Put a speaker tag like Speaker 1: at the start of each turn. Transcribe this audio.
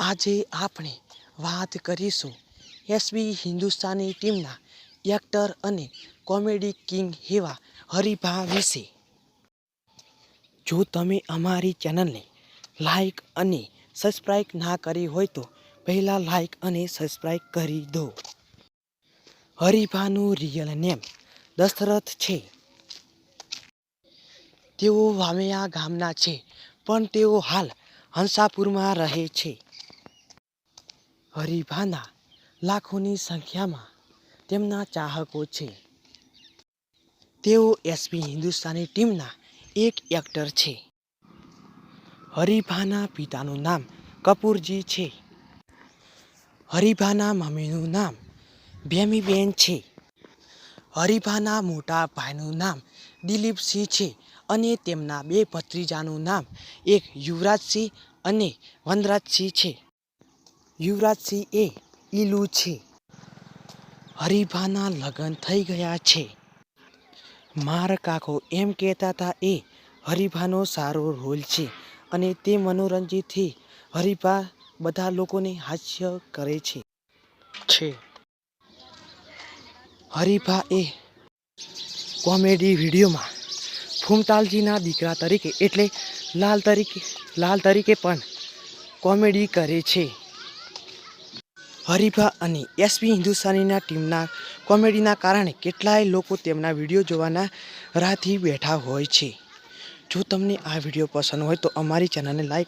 Speaker 1: આજે આપણે વાત કરીશું એસબી હિન્દુસ્તાની ટીમના એક્ટર અને કોમેડી કિંગ એવા હરિભા વિશે. જો તમે અમારી ચેનલને લાઈક અને સબસ્ક્રાઈબ ના કરી હોય તો પહેલાં લાઈક અને સબસ્ક્રાઈબ કરી દો. હરિભાનું રિયલ નેમ દશરથ છે. તેઓ વામેયા ગામના છે, પણ તેઓ હાલ હંસાપુરમાં રહે છે. હરિભાના લાખોની સંખ્યામાં તેમના ચાહકો છે. તેઓ એસપી હિન્દુસ્તાની ટીમના એક એક્ટર છે. હરિભાના પિતાનું નામ કપૂરજી છે. હરિભાના મમ્મીનું નામ ભેમીબેન છે. હરિભાના મોટા ભાઈનું નામ દિલીપસિંહ છે અને તેમના બે ભત્રીજાનું નામ એક યુવરાજસિંહ અને વનરાજસિંહ છે. યુવરાજસિંહ એ ઈલુ છે. હરીફાના લગ્ન થઈ ગયા છે. મારા કાકો એમ કહેતા હતા એ હરિભાનો સારો રોલ છે અને તે મનોરંજનથી હરીફા બધા લોકોને હાસ્ય કરે છે. છે. હરિભા એ કોમેડી વિડીયોમાં ફૂમતાલજીના દીકરા તરીકે એટલે લાલ તરીકે લાલ તરીકે પણ કોમેડી કરે છે. હરિભા અને એસપી હિન્દુસ્તાનીના ટીમના કોમેડીના કારણે કેટલાય લોકો તેમના વીડિયો જોવાના રાહથી બેઠા હોય છે. જો તમને આ વીડિયો પસંદ હોય તો અમારી ચેનલને લાઈક